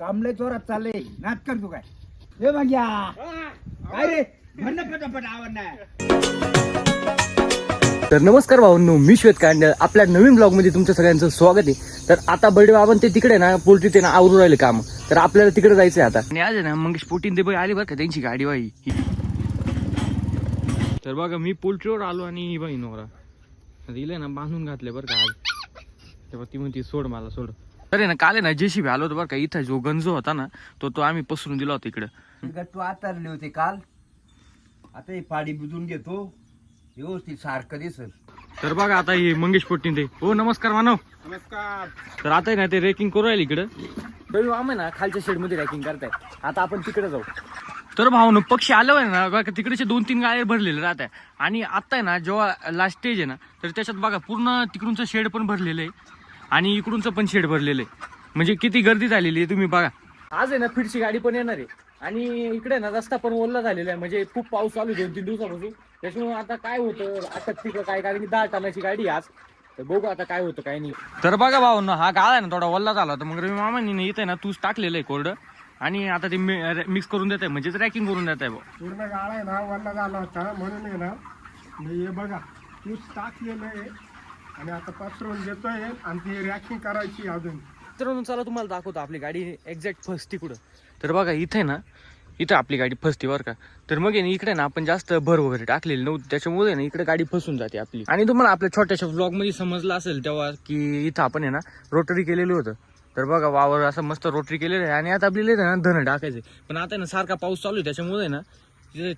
कामले चोरात चालले. नाच कर तू काय. हे बघ्या काय रे? म्हणणं पटापट आवडणार तर नमस्कार भाऊंनो मी श्वेत कांडळ आपल्या नवीन ब्लॉगमध्ये तुमचं सगळ्यांचं स्वागत आहे. तर आता बर्डे बाबा ते तिकडे ना पोल्ट्री ते ना आवरून राहिले काम. तर आपल्याला तिकडे जायचंय आता. आणि आज आहे ना मंगेश पोटीन ते बघ आली बरं का त्यांची गाडी बाई. तर बघा मी पोल्ट्रीवर आलो आणि ही बाई नवरा. दिलंय ना बांधून घातले बरं का आज. तेव्हा ती म्हणती सोड मला सोड. तर आहे ना काल आहे ना जेशी आलो होतो बरं का इथं जो गंजो होता ना तो तो आम्ही पसरून दिला होता इकडं. तू आतरले होते काल. आता ही पाडी बुजून घेतो. व्यवस्थित सारखं दिसल. तर बघा आता हे मंगेश पोटीन ते हो नमस्कार मानव. नमस्कार. तर आता आहे ना ते रेकिंग करू राहील इकडं. तर आम्ही ना खालच्या शेडमध्ये रॅकिंग करताय. आता आपण तिकडे जाऊ. तर भाऊ पक्षी आलं आहे ना बघा तिकडचे दोन तीन गाळे भरलेले राहत आहे. आणि आता आहे ना जेव्हा लास्ट स्टेज आहे ना तर त्याच्यात बघा पूर्ण तिकडूनचं शेड पण भरलेलं आहे. आणि इकडूनचं पण शेड भरलेलं. आहे म्हणजे किती गर्दी झालेली आहे तुम्ही बघा. आज आहे ना फिरची गाडी पण येणार आहे. आणि इकडे ना रस्ता पण ओला झालेला आहे. म्हणजे खूप पाऊस चालू आहे दोन तीन दिवसापासून. त्याच्यामुळे आता काय होतं अटकती का काय कारण की दहा टनाची गाडी आहे आज. तर बघू आता काय होतं काय नाही. तर बघा भाऊ ना हा गाळा आहे ना थोडा वल्ला झाला होता. मग रवी मामानी ना इथे ना तूच टाकलेलं आहे कोरडं. आणि आता ते मिक्स करून देत आहे म्हणजे रॅकिंग करून देत आहे पूर्ण गाळा आहे ना वल्ला झाला होता. म्हणून आहे ना हे बघा तूच टाकलेलं आहे. आणि आता पसरवून देतोय आणि ती रॅकिंग करायची अजून. मित्रांनो चला तुम्हाला दाखवतो आपली गाडी एक्झॅक्ट फसती कुठं तर बघा इथे ना इथं आपली गाडी फसते बरं का. तर मग आहे ना इकडे ना आपण जास्त भर वगैरे टाकलेली नव्हती. त्याच्यामुळे ना इकडे गाडी फसून जाते आपली. आणि तुम्हाला आपल्या छोट्याशा ब्लॉगमध्ये समजलं असेल तेव्हा की इथं आपण आहे ना रोटरी केलेलं होतं. तर बघा वावर असं मस्त रोटरी केलेलं आहे. आणि आता आपल्याला आहे ना धन टाकायचं. पण आता आहे ना सारखा पाऊस चालू आहे. त्याच्यामुळे ना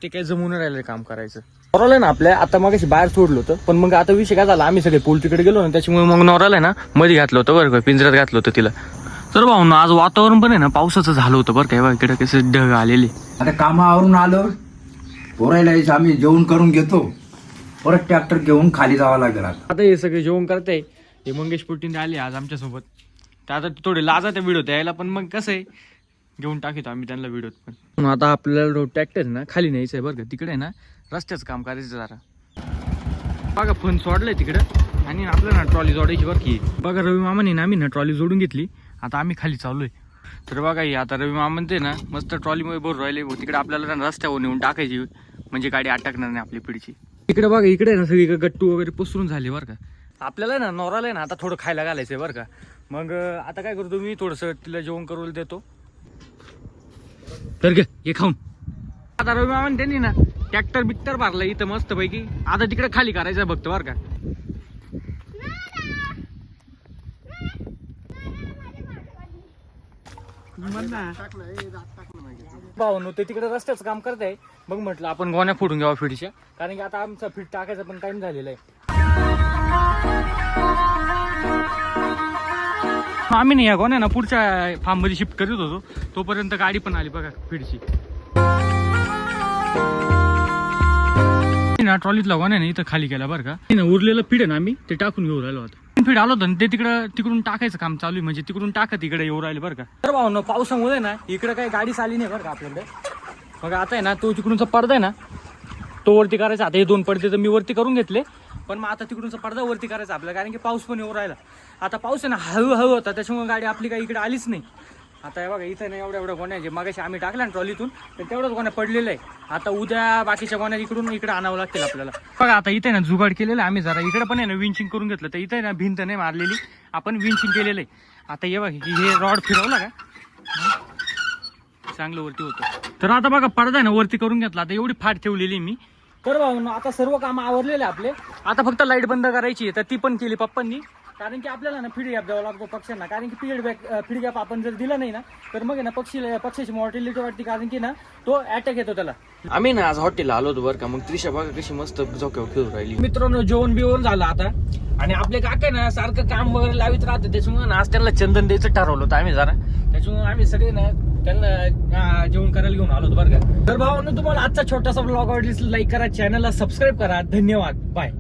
ते काही जमून राहिलं काम करायचं. नॉराला ना आपल्या आता मग बाहेर सोडलं होतं पण मग आता विषय काय झाला आम्ही सगळे पोल्ट्रीकडे गेलो ना त्याच्यामुळे मग नॉराला ना मध्ये घातलं होतं बरं का पिंजऱ्यात घातलं होतं तिला. तर भाऊ ना आज वातावरण पण आहे ना पावसाचं झालं होतं बरं काय इकडे कसे ढग आलेले. आता कामावरून आलो पोरायला आम्ही जेवण करून घेतो परत ट्रॅक्टर घेऊन खाली जावं लागेल आता. आता हे सगळे जेवण करते हे मंगेश पुटीने आले आज आमच्यासोबत. तर आता थोडे लाजा त्या व्हिडिओ यायला पण मग कसं आहे घेऊन टाकतो आम्ही त्यांना व्हिडिओत पण. आता आपल्याला ट्रॅक्टर ना खाली न्यायचं आहे बरं का. तिकडे ना रस्त्याचं काम करायचं जरा. बघा फोन सोडलाय तिकडं. आणि आपल्याला ना ट्रॉली जोडायची बरं की. बघा रवी मामाने ना आम्ही ना ट्रॉली जोडून घेतली. आता आम्ही खाली चाललोय. तर बघा ही आता रवी मामन ते ना मस्त ट्रॉलीमुळे भरून राहिले. तिकडे आपल्याला ना रस्त्यावर नेऊन टाकायची. म्हणजे गाडी अटकणार नाही आपली पिढीची. इकडे बघा इकडे ना सगळी गट्टू वगैरे पसरून झाले बरं का. आपल्याला ना नोराला आहे ना आता थोडं खायला घालायचं आहे बरं का. मग आता काय करतो मी थोडंसं तिला जेवण करून देतो. तर घे हे खाऊन. आता रवी मामान त्यांनी ना ट्रॅक्टर बिक्टर भरला इथं मस्त पैकी आता तिकडे खाली करायचं बघतो बरं का. भाऊ ते तिकडे रस्त्याचं काम करत आहे मग म्हटलं आपण गोण्या फोडून घ्यावा फिडच्या. कारण की आता आमचा फिट टाकायचा पण टाइम झालेला आहे. आम्ही नाही या ना पुढच्या फार्ममध्ये शिफ्ट करीत होतो. तोपर्यंत गाडी पण आली बघा फिडची ना ट्रॉलीतला गोण्या ना इथं खाली केला बरं का. हे ना उरलेलं पीड आहे ना आम्ही ते टाकून घेऊन राहिलो आता. फीड आलो होतं ते तिकडं तिकडून टाकायचं काम चालू आहे. म्हणजे तिकडून टाकत इकडे येऊ राहिले बरं का. तर भाऊ ना पावसामुळे ना इकडे काही गाडीच आली नाही बरं का आपल्याकडे. बघा आता आहे ना तो तिकडूनचा पडदा आहे ना तो वरती करायचा. आता हे दोन पडदे तर मी वरती करून घेतले. पण मग आता तिकडूनचा पडदा वरती करायचा आपल्याला कारण की पाऊस पण येऊ राहिला. आता पाऊस आहे ना हळूहळू होता त्याच्यामुळे गाडी आपली काही इकडे आलीच नाही. आता हे बघा इथं नाही एवढ्या एवढ्या गोण्या जे मागाशी आम्ही टाकल्या ना ट्रॉलीतून तर तेवढ्याच गोण्या पडलेलं आहे. आता उद्या बाकीच्या गोण्या इकडून इकडे आणावं लागतील आपल्याला. बघा आता इथे ना जुगाड केलेलं आहे आम्ही जरा. इकडे पण आहे ना विंचिंग करून घेतलं. तर इथे ना भिंत नाही मारलेली. आपण विंचिंग केलेलं आहे. आता हे बघा हे रॉड फिरवला का? चांगलं वरती होतं. तर आता बघा पडदा आहे ना वरती करून घेतला. आता एवढी फाट ठेवलेली मी. तर भाऊ आता सर्व काम आवरलेले आपले. आता फक्त लाइट बंद करायची आहे तर ती पण केली पप्पांनी. कारण की आपल्याला ना फीड गॅप द्यावा लागतो पक्ष्यांना. कारण की फीड बॅक फीड गॅप आपण जर दिला नाही ना तर मग ना पक्षी पक्षाची मॉर्टिलिटी वाटते कारण की ना तो अटॅक येतो त्याला. आम्ही ना आज हॉटेलला आलो होतो बरं का. मग त्रिशा बघा कशी मस्त झोक्यावर खेळून राहिली. मित्रांनो जेवण बिवण झालं आता. आणि आपले काका ना सारखं काम वगैरे लावित राहते त्याच्यामुळे ना आज त्यांना चंदन द्यायचं ठरवलं होतं आम्ही जरा. त्याच्यामुळे आम्ही सगळे ना त्यांना जेवण करायला घेऊन आलो होतो बरं का. तर भावांना तुम्हाला आजचा छोटासा ब्लॉग आवडली लाईक करा चॅनलला सबस्क्राईब करा. धन्यवाद. बाय